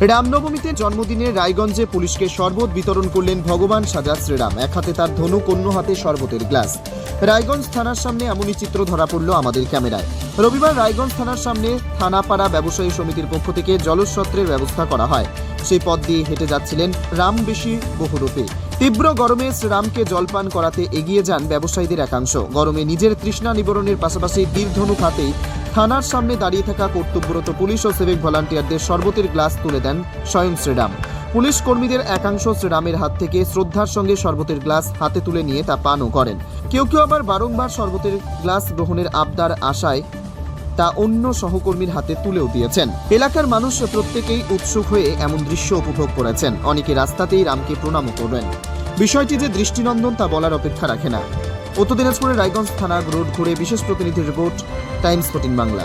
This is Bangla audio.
রামনবমীতে জন্মদিনে রায়গঞ্জে পুলিশকে শরবত বিতরণ করলেন ভগবান সাজা শ্রীরাম। এক হাতে তার ধনুক অন্য হাতে শরবতের গ্লাস। রায়গঞ্জ থানার সামনে এমনই চিত্র ধরা পড়ল আমাদের ক্যামেরায়। রবিবার রায়গঞ্জ থানার সামনে থানাপাড়া ব্যবসায়ী সমিতির পক্ষ থেকে জলসত্রের ব্যবস্থা করা হয়। সেই পথ দিয়ে হেঁটে যাচ্ছিলেন রামবেশী বহুরূপে। তীব্র গরমে শ্রীরামকে জলপান করাতে এগিয়ে যান ব্যবসায়ীদের একাংশ। গরমে নিজের তৃষ্ণা নিবরণের পাশাপাশি তীর ধনুক হাতেই থানার সামনে দাঁড়িয়ে থাকা কর্তব্যরত পুলিশ ও সিভিক ভলান্টিয়ারদের শরবতের গ্লাস তুলে দেন স্বয়ং শ্রীরাম। পুলিশ কর্মীদের একাংশ শ্রীরামের হাত থেকে শ্রদ্ধার সঙ্গে শরবতের গ্লাস হাতে তুলে নিয়ে তা পানও করেন। কেউ কেউ আবার বারংবার শরবতের গ্লাস গ্রহণের আবদার আশায় তা অন্য সহকর্মীর হাতে তুলেও দিয়েছেন। এলাকার মানুষ প্রত্যেকেই উৎসুক হয়ে এমন দৃশ্য উপভোগ করেছেন। অনেকে রাস্তাতেই রামকে প্রণামও করবেন বিষয়টি যে দৃষ্টিনন্দন তা বলার অপেক্ষা রাখে না। উত্তর দিনাজপুরের রায়গঞ্জ থানা রোড ঘুরে বিশেষ প্রতিনিধি রিপোর্ট টাইমস ফোর্টিন বাংলা।